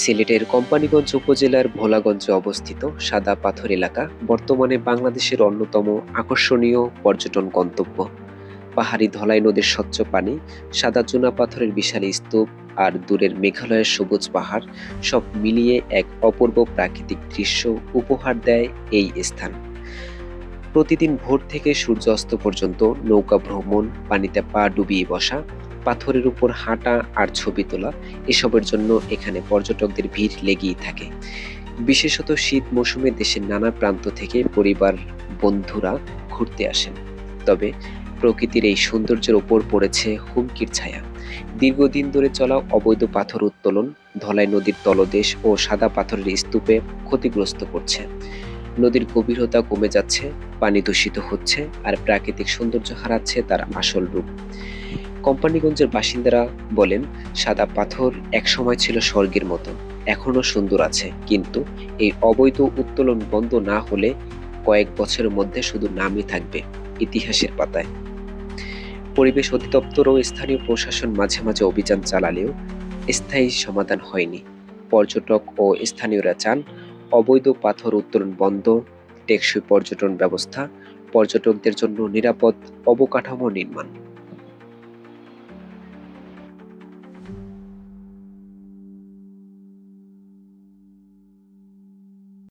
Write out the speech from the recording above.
সিলেটের কোম্পানিগঞ্জ উপজেলার ভোলাগঞ্জে অবস্থিত সাদা পাথর এলাকা বর্তমানে বাংলাদেশের অন্যতম আকর্ষণীয় পর্যটন গন্তব্য। পাহাড়ি ধলাই নদীর স্বচ্ছ পানি, সাদা চুনা পাথরের বিশাল স্তূপ আর দূরের মেঘালয়ের সবুজ পাহাড় সব মিলিয়ে এক অপূর্ব প্রাকৃতিক দৃশ্য উপহার দেয় এই স্থান। প্রতিদিন ভোর থেকে সূর্যাস্ত পর্যন্ত নৌকা ভ্রমণ, পানিতে পা ডুবিয়ে বসা পাথরের উপর হাঁটা আর ছবি তোলা এসবের জন্য এখানে পর্যটকদের ভিড় লেগেই থাকে। বিশেষত শীত মৌসুমে দেশের নানা প্রান্ত থেকে পরিবার বন্ধুরা ঘুরতে আসেন। তবে প্রকৃতির এই সৌন্দর্যের ওপর পড়েছে হুমকির ছায়া। দীর্ঘদিন ধরে চলা অবৈধ পাথর উত্তোলন ধলাই নদীর তলদেশ ও সাদা পাথরের স্তূপে ক্ষতিগ্রস্ত করছে। নদীর গভীরতা কমে যাচ্ছে, পানি দূষিত হচ্ছে আর প্রাকৃতিক সৌন্দর্য হারাচ্ছে তার আসল রূপ। কোম্পানিগঞ্জের বাসিন্দারা বলেন, সাদা পাথর একসময় ছিল স্বর্গের মতো, এখনও সুন্দর আছে। কিন্তু এই অবৈধ উত্তোলন বন্ধ না হলে কয়েক বছরের মধ্যে শুধু নামই থাকবে ইতিহাসের পাতায়। পরিবেশ অধিদপ্তর ও স্থানীয় প্রশাসন মাঝে মাঝে অভিযান চালালেও স্থায়ী সমাধান হয়নি। পর্যটক ও স্থানীয়রা চান অবৈধ পাথর উত্তোলন বন্ধ, টেকসই পর্যটন ব্যবস্থা, পর্যটকদের জন্য নিরাপদ অবকাঠামো নির্মাণ।